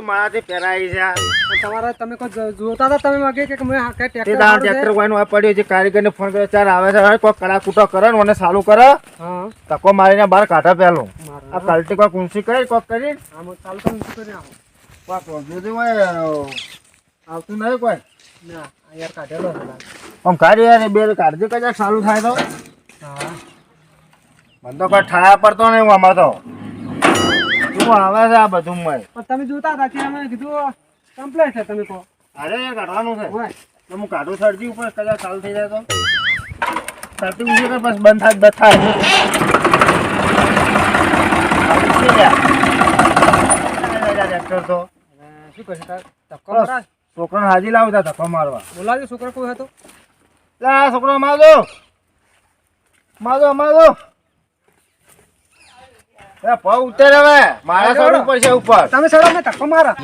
માળાથી પહેરાઈ છે. તમારા તમે કોઈ જોતા હતા તમે વાગે કે મેં કઈ ટ્રેક્ટર આ પડ્યું છે કારીગરને ફોન કર્યો ચાર આવે છે કોઈ કડા કૂટો કરે ને મને ચાલુ કરે. હા. તકો મારીને બહાર કાઢા પેલું આ કલટી કોઈ કુંસી કરી કોક કરી? ચાલુ તો ઊંચું કરી નાખો. કોક જોતી હોય આવતું નહીં કોઈ? ના યાર કાઢેલો. આમ કાઢી યાર બે કાઢજે કદાચ ચાલુ થાય તો. હા મને તો કોઈ ઠાયા પડતો નહીં આમાં તો. શું આવે છે આ બધું મય પણ તમે જોતા હતા કે અમે કીધું કમ્પ્લેટ છે તમે કહો. અરે કાઢવાનું છે. તો હું કાઢું સરજી ઉપર કદાચ ચાલુ થઈ જાય તો. સરતી કર બસ બંધ થાય બંધ થાય. તો. શું. મરાય? છોકરાને હાજી લાવતા ધક્કો મારવા. બોલાવજો છોકરો કોઈ હતો. લે છોકરો મારજો મારજો મારજો એ પગ ઉતર હવે. મારે ઉપર છે ઉપર. તમે સડો ને ધક્કો મારા.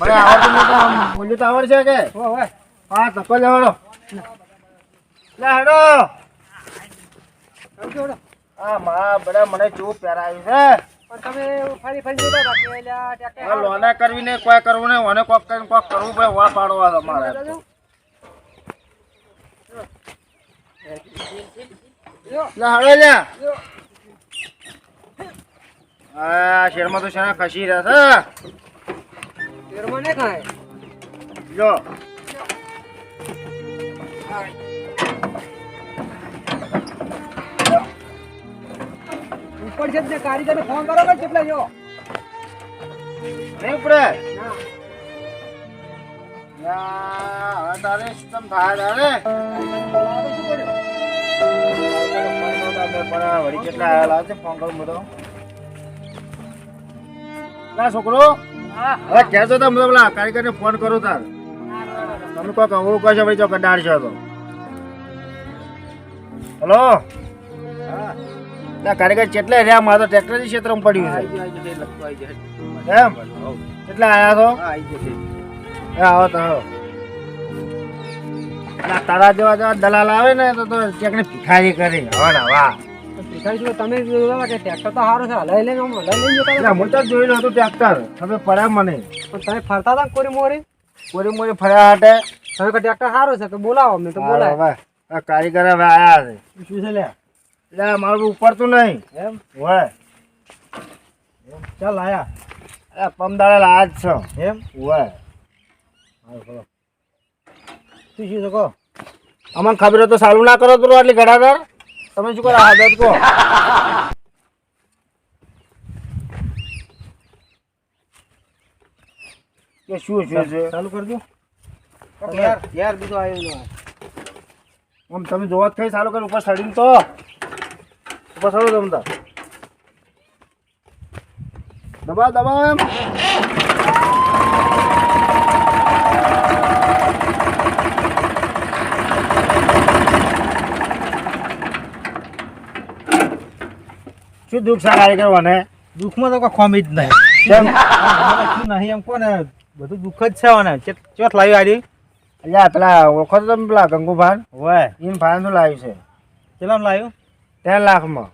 મને આવડતું બોલ્યું તો આવડશે કે? હા ધક્કો લેવાડો લે હેડો. હા મા બધા મને ચૂપ પહેરાયું છે. લોના કરવી ને કોઈ કરવું ને કોક કરીને કોક કરવું પડે વા પાડવા તમારે. હળો લ્યા. આ શેરમાં તો શેના ખસી રહ્યા તેરમાં ને ખાય? છે જો ઉપર છે ને કારીગરને ફોન કરો કે કેટલા જો. નહીં ઉપડે? ના. હવે તારે સિસ્ટમ થાય તારે? વળી કેટલા આયેલા છે ફોન કરું બધો ના છોકરો. હવે કહેતો તો મને પેલા ફોન કરું તાર. તમે કોઈ કવળું કહો છો ભાઈ જો કડાર છો તો. હલો? ના કારીગર કેટલે રહ્યા? મારે તો ટ્રેક્ટર ક્ષેત્રમાં પડ્યું છે. એમ? કેટલા છો? આવો તો. અને તારા જેવા જેવા દલાલ આવે ને તો તો ચેકને ભિખારી કરી. હવા ના હવા ભિખારી જો તમે કે ટ્રેક્ટર તો સારું છે હલાઈ લઈને હલાઈ લઈને. હું તો ટ્રેક્ટર તમે પડ્યા મને. પણ તમે ફરતા હતા કોરી મોરી? કોરી મોરી ફર્યા હાટે. હવે કે ટ્રેક્ટર સારું છે તો બોલાવો અમને તો બોલાય. હવે આ કારીગર હવે આયા છે. શું છે લે આ મારું ઉપડતું નહીં. એમ? હોય. ચાલ આયા. એ પમદાડે લાજ છો. એમ? હોય. શું શું છે અમને ખબર તો સારું ના કરો તો આટલી ઘડાકર તમે શું કરો આદત કહો. કે શું શું છે? ચાલુ કરજો. યાર, યાર બીજો આવ્યો આમ તમે જોવા જ થઈ સારું કરી ઉપર ચડીને તો. ઉપર ચડો તમે તો. દબાવ દબાવ એમ. શું દુઃખ છે કરવાને દુઃખમાં તો કોઈ ખોમી જ નહીં. કેમ? નહીં એમ કોને બધું દુઃખ જ છે ને ચોથ લાવ્યું આડી? અલ્યા પેલા ઓળખો તો તમે પેલા ગંગુભાન? હોય ઇન ફાનનું લાવ્યું છે. કેટલામાં લાવ્યું? ત્રણ લાખમાં.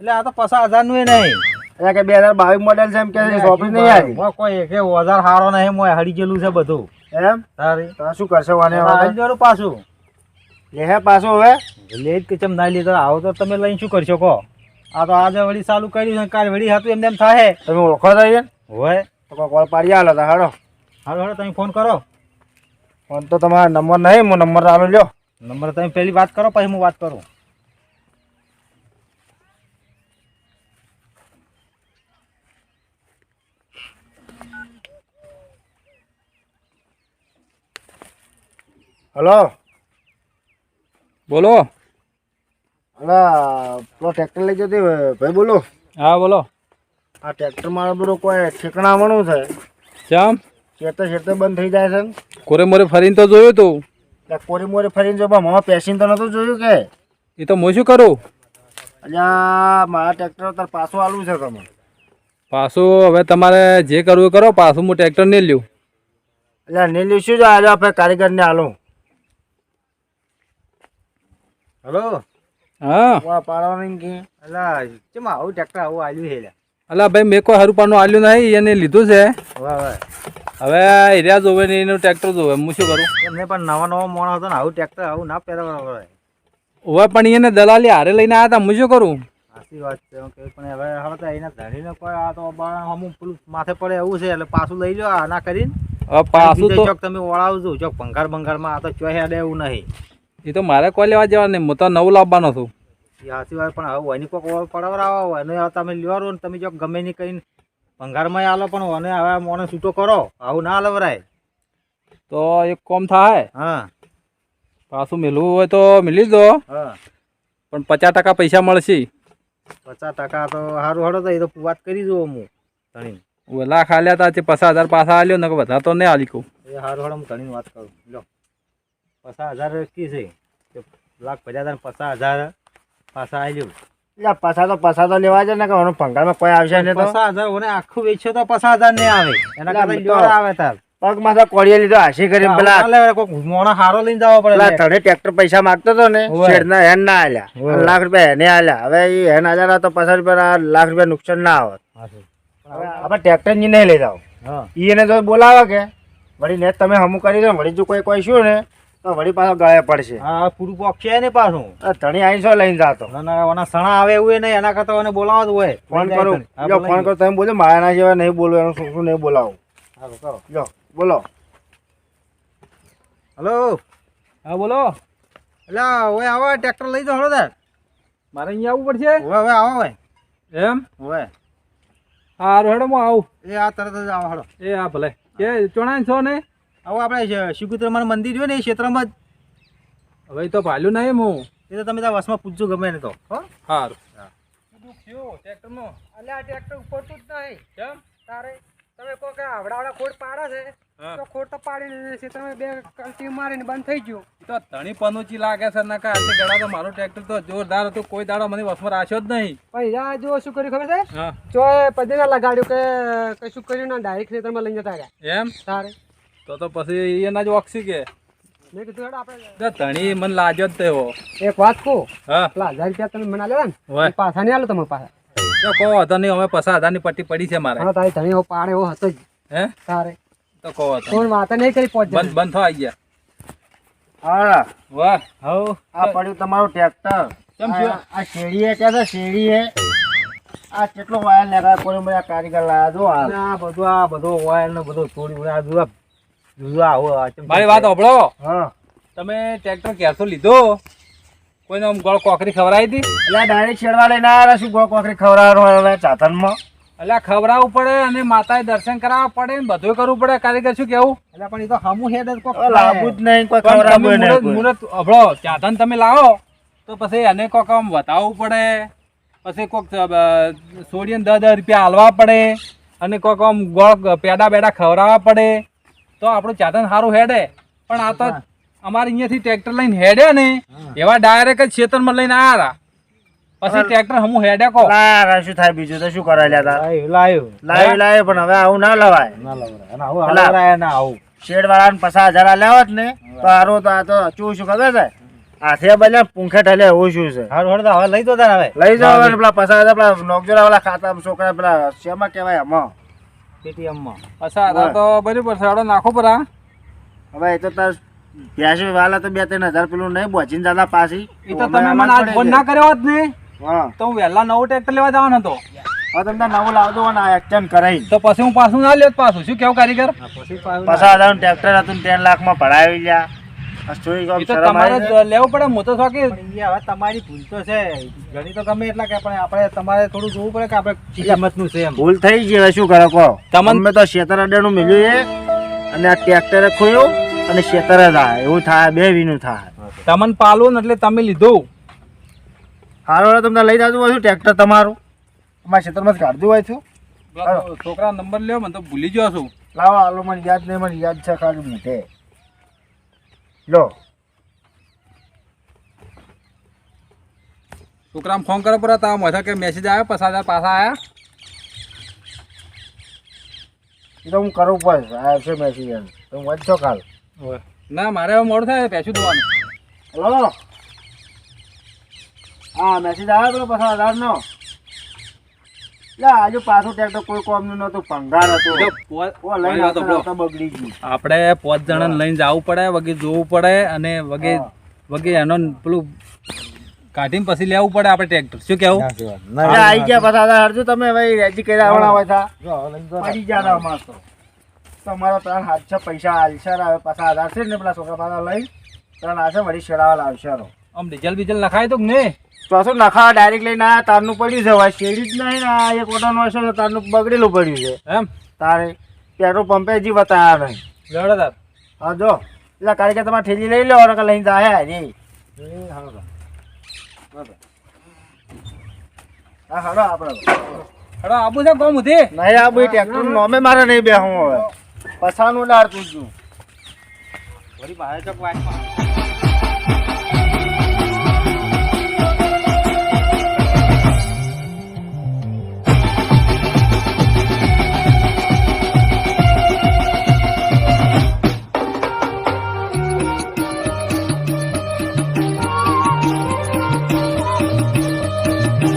એટલે આ તો પચાસ હજારનું એ નહીં. એટલે કે બે હજાર બાવીસ મોડેલ છે એમ કે શોપિંગ નહીં આવી કોઈ એક હજાર હારો નહીં મોય હડી ગયેલું છે બધું. એમ? તારી. તો શું કરશો વાને પાછું. લે હે પાછું હવે. લે કે ચમ ના લીધો આવો તો તમે લઈને શું કરશો કહો. આ તો આજે વળી ચાલુ કર્યું છે કાલ વળી હતું એમ એમ થાય તમે ઓળખો અહીંયા હોય. તો કોલ પાડી આલો તા હાડો હાલો હાડો તમે ફોન કરો. ફોન તો તમારો નંબર નહીં હું નંબર આલો લ્યો. નંબર તમે પહેલી વાત કરો પછી હું વાત કરું. હલો. બોલો. અલા પેલો ટ્રેક્ટર લઈ જતી ભાઈ બોલો. હા બોલો. આ ટ્રેક્ટર મારો બધું કોઈ ઠેકણા આવવાનું છે. ચમ ખેતર ખેતર બંધ થઈ જાય છે કોરે મોરે ફરીને તો જોયું તું. કોરે મોરે ફરીને જો મામા પેસીને તો નતું જોયું કે? એ તો હું શું કરું? અલ્યા મારા ટ્રેક્ટર તાર પાછું આલું છે તમે. પાછું હવે તમારે જે કરવું કરો પાછું હું ટ્રેક્ટર નહીં લ્યું. એટલે લ્યું શું આજે આપણે કારીગરને આલું. હલો? હા. વા પાડવાની કે? અલા કેમ આવું ટ્રેક્ટર આવું આવ્યું છે અલા ભાઈ મેં કોઈ હરુપાનું આલ્યું નહીં એને લીધું છે. વાહ વાહ. હવે એરિયા જોવે ને એનું ટ્રેક્ટર જોવે હું શું કરું? એમને પણ નવા નવા મોણ હતો ને આવું ટ્રેક્ટર આવું ના પહેરવા પડે હવે પણ એને દલાલી હારે લઈને આવ્યા હતા હું શું કરું? સાચી વાત છે ઓકે પણ હવે હવે તો એના ધણીને કોઈ આ તો પેલું માથે પડે એવું છે એટલે પાછું લઈ લો આ ના કરીને. હવે પાછું તો તમે ઓળાવજો ચોક ભંગાર ભંગારમાં આ તો ચોહે દે એવું નહીં. એ તો મારે કોઈ લેવા જવા નહીં. હું તો નવું લાવવાનો છું. સાચી વાત પણ હવે એની કોક પડાવર આવો. એને તમે લ્યો ને તમે જો ગમે નહીં કહીને ભંગારમાં આલો પણ અને હવે મોને છૂટો કરો. આવું ના લવરાય. તો એક કોમ થાય. હા. પાછું મિલવું હોય તો મેલી દો. હા. પણ પચાસ ટકા પૈસા મળશે. પચાસ ટકા તો સારું હડો તો એ તો વાત કરી દઉં હું ધણી ઓલા ખાલ્યા હતા તે પચાસ હજાર પાછા આલ્યો ને બધા તો નહીં આલી કહું. એ સારું હડો હું ધણીને વાત કરું. લો પચાસ હજાર કી છે. લાખ પચાસ હજાર પચાસ હજાર પાછા આવ્યું એટલે પસા તો પસા તો લેવા છે ને કે ઓનો ભંગારમાં કોઈ આવશે ને તો? હજાર ઓને આખું વેચ્યો તો પચાસ હજાર નહીં આવે. એના કરતા તો- આવે તાર. પગ માથા કોળીએ લીધો હાસી કરી પેલા. મોણો હારો લઈને જવો પડે પેલા તને ટ્રેક્ટર પૈસા માંગતો હતો ને હોવે. શેઠના હેન ના આલ્યા. લાખ રૂપિયા હેને આલ્યા. હવે એ હેન હજાર તો પચાસ રૂપિયા લાખ રૂપિયા નુકસાન ના આવે હવે આપણે ટ્રેક્ટરની નહીં લઈ જાઓ. ઈ એને જો બોલાવે કે વળી ને તમે હમું કરી દો વળી જો કોઈ કોઈ શું ને તો વળી પાછો ગળે પડશે. હા પૂરું છે ને પાછું. ધણી આઈ છો લઈને જાતો. ના ના ઓના સણા આવે એવું નહીં એના કરતા ઓને બોલાવો જ હોય. ફોન કરો. જો ફોન કરો તમે બોલો મારા ના જેવા નહીં બોલો એનું શું શું નહીં બોલાવું. કરો. જો બોલો. હલો? હા બોલો. એટલે હવે આવો ટ્રેક્ટર લઈ જાઓ તાર. મારે અહીંયા આવવું પડશે? હવે હવે આવો હવે. એમ? હવે. સારું હેડો હું આવું. એ આ તરત જ આવો હેડો એ હા ભલે. કે ચોણાય છો ને આવો આપણે શિવકુત્રમાનું મંદિર જોયું ને એ ક્ષેત્રમાં જ. હવે તો ભાલ્યું નહીં હું. એ તો તમે ત્યાં વસમાં પૂછજો ગમે ને તો હો? સારું. અલ્યા ટ્રેક્ટર ઉપડતું જ નહીં. કેમ? તારે તમે કહો કે આવડાવડા ખોટ પાડે છે? તો ખોટ તો છે તમે બે કલ્ટી મારીને બંધ થઈ ગયું. તો ધણી પનોચી લાગે છે નકા આજે ગળા તો મારું ટ્રેક્ટર તો જોરદાર હતું કોઈ દાડો મને વસમાં રાખ્યો જ નહીં. યા જો શું કર્યું ખબર છે? હા. જો પદીના લગાડ્યું કે કશું કર્યું ના ડાયરેક્ટ ખેતરમાં લઈને જતા એમ? તારે? તો તો પછી એના જ ઓક્સી કે? મેં કીધું હેડો આપણે ધણી મને લાગ્યો જ તેવો. એક વાત કહું? હા. પેલા હજાર રૂપિયા તમે મને ને પાછા નહીં આલો તમારે પાછા તો કહો હતો નહીં અમે પાછા હજારની પટ્ટી પડી છે મારે. હા તારી ધણી એવો પાડે એવો હતો જ. હે? તારે. તો કહો હતો વાત નહીં કરી પહોંચ બંધ બંધ થવા ગયા. હા. વાહ. હવ આ પડ્યું તમારું ટ્રેક્ટર. કેમ? આ- આ શેરીએ કે છે? હે આ કેટલો વાયર લગાવે કોઈ બધા કારીગર લાયા જો આ બધું આ બધો વાયર ને બધું તોડી આ મારી વાત સાંભળો. હા. તમે ટ્રેક્ટર કેસો લીધો? કોઈને આમ ગોળ કોકરી ખવડાવી હતી એટલે ડાયરેક્ટ છેડવા લઈને આવ્યા શું ગોળ કોકરી ખવડાવવાનું ચાતનમાં? એટલે ખવડાવવું પડે અને માતાએ દર્શન કરાવવા પડે ને બધું કરવું પડે. કારીગર શું કેવું? એટલે પણ એ તો હમુ હેડ લાવું લાવવું જ નહીં કોઈ મુરત અભળો ચાતન તમે લાવો. તો પછી એને કોક આમ વતાવવું પડે. પછી કોક સોડિયન દસ દસ રૂપિયા હાલવા પડે. અને કોક આમ ગોળ પેડા બેડા ખવડાવવા પડે. તો આપણું ચાધન સારું હેડે. પણ આ તો અમારે અહીંયાથી ટ્રેક્ટર લઈને હેડે ને. એવા ડાયરેક્ટ જ ખેતરમાં લઈને આવ્યા હતા. પછી ટ્રેક્ટર હમું હેડે કો લાયા શું થાય બીજું તો શું કરાય લ્યા લાયો લાયો. લાયો પણ હવે આવું ના લવાય. ના લવાય. અને આવું પેલા- ના આવું. શેડ વાળાને પચાસ હજાર આલ્યા હોત ને તો હારું તો આ તો ચૂ શું ખબર છે? હાથે બલ્યા પૂંખે ઠલે એવું શું છે? હારું હળ હવે લઈ દો તાર હવે. લઈ જાઓ પેલા પચાસ હજાર પેલા નોકજોરા વાળા ખાતા છોકરા પેલા શેમાં કહેવાય આમાં? પેટીએમમાં અચ્છા આ તો બરાબર છે. હાડો નાખો પરા હવે એ તો તાર ભ્યાસી વાલા તો બે ત્રણ હજાર પેલું નહીં બોચીને દાદા પાછી. એ તો તમે મને આજ ફોન ના કર્યો હોત ને હા. તો હું વહેલા નવો ટ્રેક્ટર લેવા જવાનો હતો. હવે તમને નવું લાવજો અને આ એક્શન કરાવી તો પછી હું પાછું ના લ્યો પાછું. શું કેવું કારીગર? પછી પાછા હજાર ટ્રેક્ટર હતું ત્રણ લાખમાં ભરાવી ગયા. લેવું પડે હું તો શોખી હવે તમારી ભૂલ તો છે. ઘણી તો ગમે એટલા કે પણ આપણે તમારે થોડું જોવું પડે કે આપણે કિંમતનું છે એમ. ભૂલ થઈ ગઈ હવે શું કરો કહો? તમને- તમે તો શેતર અડેનું મિલ્યું એ અને આ ટ્રેક્ટરે ખોયું અને શેતર જ એવું થાય બે વીનું થાય. તમને પાલું ને એટલે તમે લીધું. હારો તમને લઈ જતું હોય ટ્રેક્ટર તમારું? અમારા ક્ષેત્રમાં જ કાઢતું હોય છું. છોકરા નંબર લ્યો મને તો ભૂલી ગયો છું. લાવો હાલો મને યાદ નહીં મને યાદ છે ખાલી મોટે લો. છોકરાને ફોન કરો પર તારા માથા કે મેસેજ આવ્યો? હજાર પાછા આવ્યા એ તો હું કરું પડે આવ્યા છે મેસેજ તો હું છો કાલ. ના મારે હવે મોડું થાય પેસું ધોવાનું હલો હા મેસેજ આવ્યો પેલો લે આજુ પાછું ટ્રેક્ટર કોઈ નતું ભંગાર હતું. આવતા બગડી ગયું. આપણે પાંચ જણાને લઈને જવું પડે વગે જોવું પડે અને વગે. વગે એનો પેલું કાઢીને પછી લેવું પડે આપણે ટ્રેક્ટર શું કેવું આઈ ગયા હજાર હરજો તમે ભાઈ રેડી કરી આવવાના હોય લઈને પડી ગયા તા અમાર તો. તમારા ત્રણ હાથ છે પૈસા આલશે ને હવે પચાસ હજાર છે ને પેલા છોકરા પાછા લઈ. ત્રણ હાથે વળી શેડાવા લાવશે રો આમ ડીઝલ બીજલ નખાય તો કે નહીં? પાછું નખાવા ડાયરેક્ટ લઈને આ તારનું પડ્યું છે ભાઈ શેરી જ નહીં ને આ એક ઓટોનો હશે તો તારનું બગડેલું પડ્યું છે. એમ? તારે પેટ્રોલ પંપે હજી બતાવ્યા નહીં તાર. હા જો. એટલે કારીગર તમારે ઠેલી લઈ લો અને લઈને જાય રે હા હાડો આપણે હાડો આબુ છે કોમ ઉધી? નહીં આબુ ટ્રેક્ટર નોમે મારે નહીં બે હું હવે. પછાનું લાડતું છું. વળી મારે ચોક વાંચમાં